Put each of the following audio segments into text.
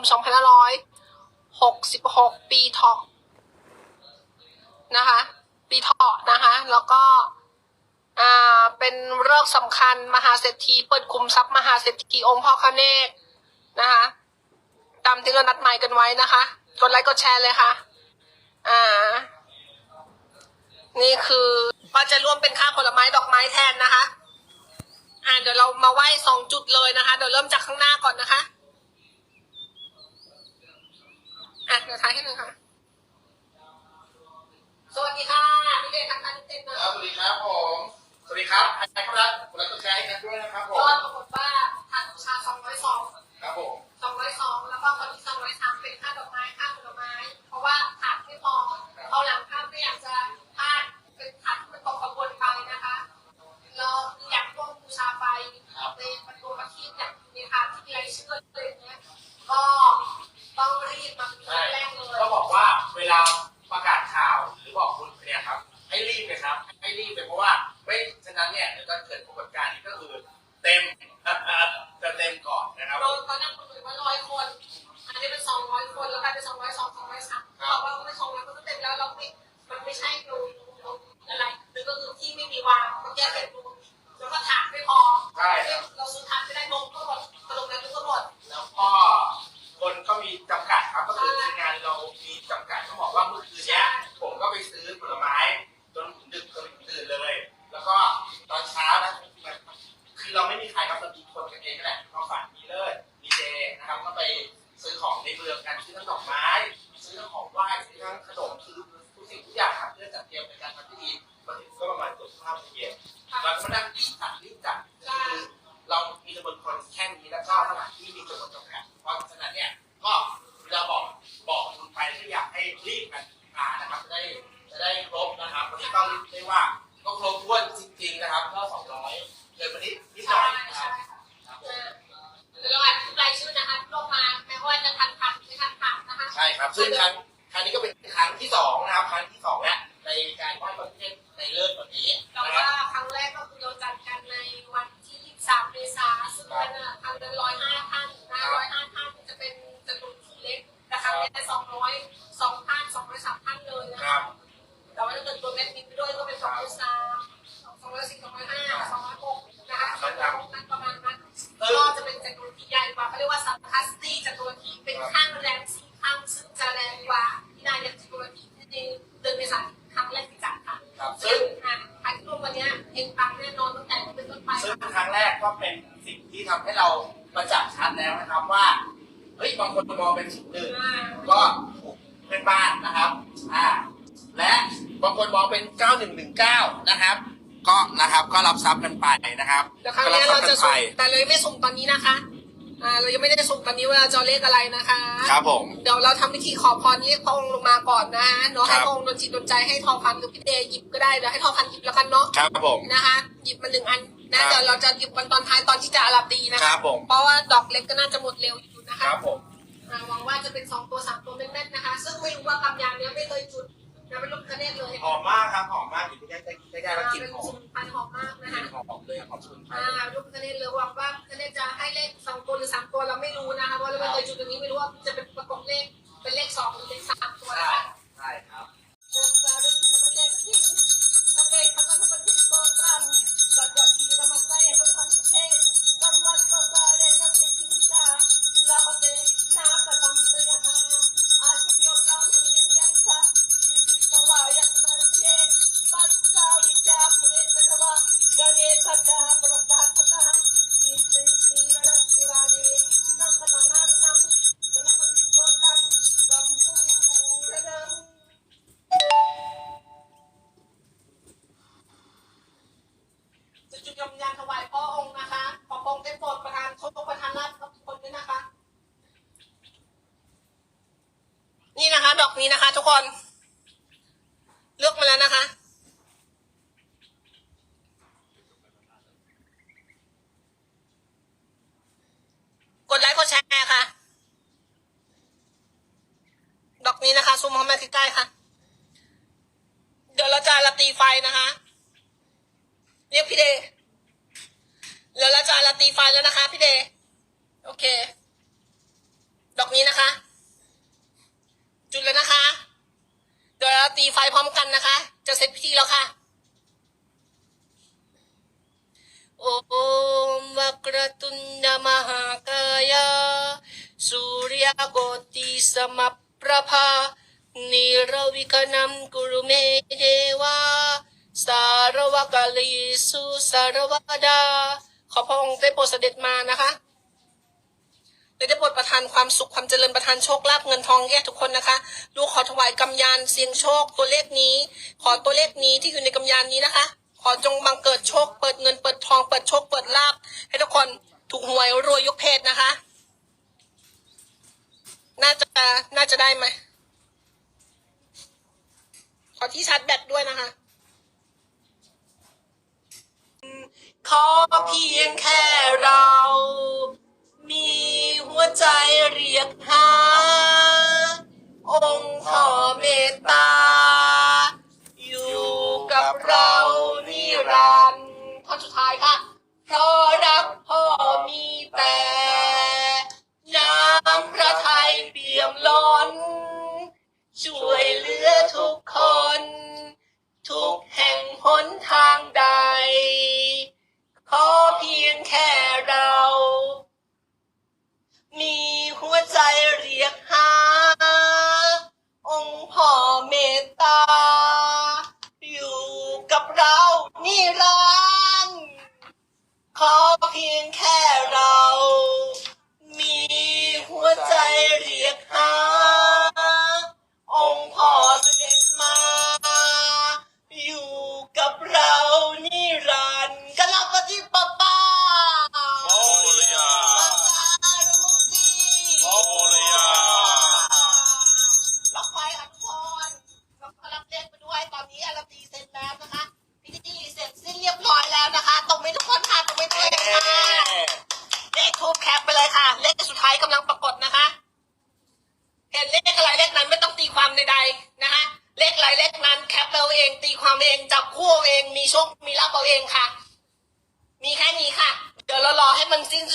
ม 2566 ปีเถาะนะคะ ปีเถาะนะคะ แล้วก็อ่าเป็นเรื่องสำคัญมหาเศรษฐีเปิดคุมทรัพย์มหาเศรษฐีองค์พ่อคเนศนะคะตามที่เรานัดหมายกันไว้นะคะ กดไลค์กดแชร์เลยค่ะอ่านี่คือก็จะร่วมเป็นค่าผลไม้ดอกไม้แทนนะคะ อ่าเดี๋ยวเรามาไหว้สองจุดเลยนะคะ เดี๋ยวเริ่มจากข้างหน้าก่อนนะคะ อะ เดี๋ยวท้ายให้หนึ่งค่ะ สวัสดีค่ะพี่เดชทางการเต้นคนะรับสวัสดีครับผม สวัสดีครับใครเข้ารับกดไลค์กดแชร์ให้กันด้วยนะครับผก็มปรากฏว่าทานบูชา202ครับผม202แล้วก็คนที่203เป็นค่าดอกไม้ ก็ไปซื้อของในเมืองกันซื้อทั้งดอกไม้ ซื้อทั้งของไหว้ซื้อทั้งขนมซื้อทุกสิ่งทุกอย่างครับเพื่อจัดเตรียมในการทำพิธีมาถึงก็ประมาณเกือบห้าโมงเย็นเราก็มานั่ง ที่สองแล้วในการไหว้พระเทศในเลิศแบบนี้ เนี้ยเองปังแน่นอนตั้งแต่เป็นต้นไปซึ่งครั้งแรกก็เป็นสิ่งที่ทำให้เราประจักษ์ชัดแล้วนะครับว่าเฮ้ยบางคนมองเป็นสิ่งหนึ่งอ่าก็ถูกเพื่อนบ้านนะครับอ่าและบางคนมองเป็น 9119 นะครับ ก็นะครับก็รับทรัพย์กันไปนะครับเดี๋ยวครั้งก็รันี้ทรัเราพย์กัจะนไปสุ่มแต่เลยไม่สุ่มตอนนี้นะคะ อ่าเรายังไม่ได้สุ่มตอนนี้ว่าเราจะเอาเลขอะไรนะคะ ครับผม เดี๋ยวเราทำพิธีขอพรเรียกพระองค์ลงมาก่อนนะฮะเนาะให้ครับพระองค์โดนจิตโดนใจให้ทองพันกับพี่เดย์หยิบก็ได้เดี๋ยวให้ทองพันหยิบแล้วกันเนาะครับผม นะคะ หยิบมาหนึ่งอันนะครับ เดี๋ยวเราจะหยิบวันตอนท้ายตอนที่จะอารับดีนะคคะรับผม เพราะว่าดอกเล็กก็น่าจะหมดเร็วอยู่นะคคะรับผม อ่าหวังว่าจะเป็นสองตัวสามตัวแน่นๆนะคะ ซึ่งไม่รู้ว่ากำยานเนี้ยไม่เคยจุด นะเป็นลูกกระเนตเลยหอมมากครับหอมมากอยู่ที่ใกล้ใกล้ใกล้ๆแล้วกลิ่นเป็นหอสมมุนไพรหอมมากนะกลิ่คะนหอมเลยหอมสมุนไพรอ่าลูกกระเนตเลยหวังว่าคะเนตจะให้เลขสองตัวหรือสามตัวเราไม่รู้นะคะเพราะเราไม่เคยจุดตรงนี้ไม่รู้ว่าจะเป็นประกบเลขเป็นเลขสองหรือเลขสาม ทุกคน เลือกมาแล้วนะคะ กดไลค์กดแชร์ค่ะ ดอกนี้นะคะซูมเข้ามาใกล้ๆค่ะ เดี๋ยวเราจะรับตีไฟนะคะเรียกพี่เดย์เดี๋ยวเราจะรับตีไฟแล้วนะคะ พี่เดย์โอเค ดอกนี้นะคะ จุดเลยนะคะ โดยเราตีไฟพร้อมกันนะคะ จะเสร็จพิธีแล้วค่ะ โอมวักรตุนดามหากายาสุริยโกติสมัประภานิรวิคนัมกุรุเมเดวาสารวกาลีสุสารวดาขอพระองค์ได้โปรดเสด็จมานะคะ และได้โปรดประทานความสุขความเจริญประทานโชคลาภเงินทองแก่ทุกคนนะคะ ลูกขอถวายกำยานเสียงโชคตัวเลขนี้ ขอตัวเลขนี้ที่อยู่ในกำยานนี้นะคะ ขอจงบังเกิดโชค เปิดเงินเปิดทองเปิดโชคเปิดลาภให้ทุกคนถูกหวยรวยยกเพศนะคะ น่าจะน่าจะได้ไหมขอที่ชาร์จแบตด้วยนะคะ ขอเพียงแค่เรา มีหัวใจเรียกหา องค์พ่อเมตตา อยู่กับเรานิรันดร์ท่อนสุดท้ายค่ะ เพราะรักพ่อมีแต่ น้ำพระทัยเปี่ยมล้นช่วย เมตตา อยู่กับเรานิรันดร์ขอเพียงแค่เรา มีหัวใจเรียกหา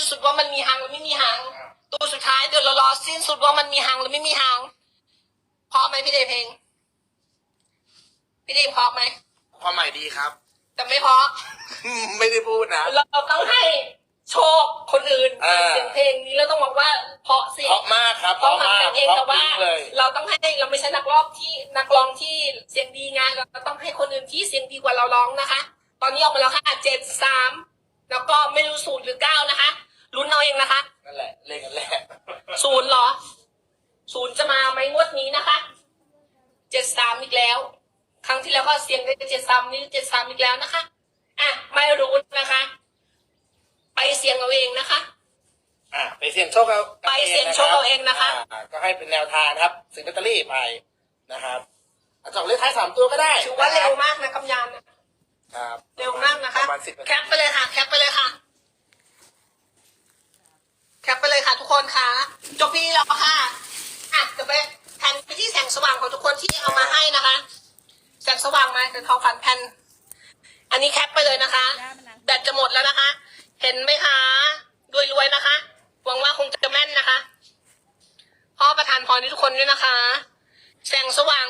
มันสิ้นสุดว่ามันมีหางหรือไม่มีหาง ตัวสุดท้ายเดี๋ยวเรารอสิ้นสุดว่ามันมีหางหรือไม่มีหางเพราะไหมพี่เดย์เพลงพี่เดย์เพราะไหมความหมายดีครับ แต่ไม่เพราะไม่ได้พูดนะ เราต้องให้โชคคนอื่นเออ เสียงเพลงนี้เราต้องบอกว่าเพราะเสียเพงราะมากครับเพราะมันมากเป็นเองเพแต่ราะว่า จริงเลย เราต้องให้เราไม่ใช่นักร้องที่นักร้องที่เสียงดีไงเราต้องให้คนอื่นที่เสียงดีกว่าเราร้องนะคะ ตอนนี้ออกมาแล้วค่ะเจ็ดสามแล้วก็ไม่รู้ศูนย์หรือเก้านะคะ ลุ้นเอาเองนะคะนั่นแหละเลขกันแหละศูนย์เหรอศูนย์จะมาไหมงวดนี้นะคะเจ็ดสามอีกแล้ว ครั้งที่แล้วก็เสียงได้เจ็ดสามนี้เจ็ดสามอีกแล้วนะคะอะไม่รู้นะคะ ไปเสียงเอาเองนะคะ อะไปเสี่ยงโชคเอาไปเสี่ยงโชคเอาเองนะคะาก็ให้เป็นแนวทางนะครับซื้อลอตเตอรี่ไปนะครับอาจจะออกเลขท้ายสามตัวก็ได้ถือว่าเร็วมากนะกำยานน่ะครับเร็วมากนะคะ ประมาณสิบนาแคทีปไปเลยค่ะ แคปไปเลยค่ะ แคปไปเลยค่ะทุกคนค่ะ จบพี่แล้วค่ะอะเดี๋ยวไปแผ่นไปที่แสงสว่างของทุกคนที่เอามาให้นะคะ แสงสว่างมาเป็นทองฝันแผ่น อันนี้แคปไปเลยนะคะ แบตจะหมดแล้วนะคะ เห็นไหมคะรวยรวยๆนะคะหวังว่าคงจะแม่นนะคะพ่อประทานพรให้ทุกคนด้วยนะคะ แสงสว่าง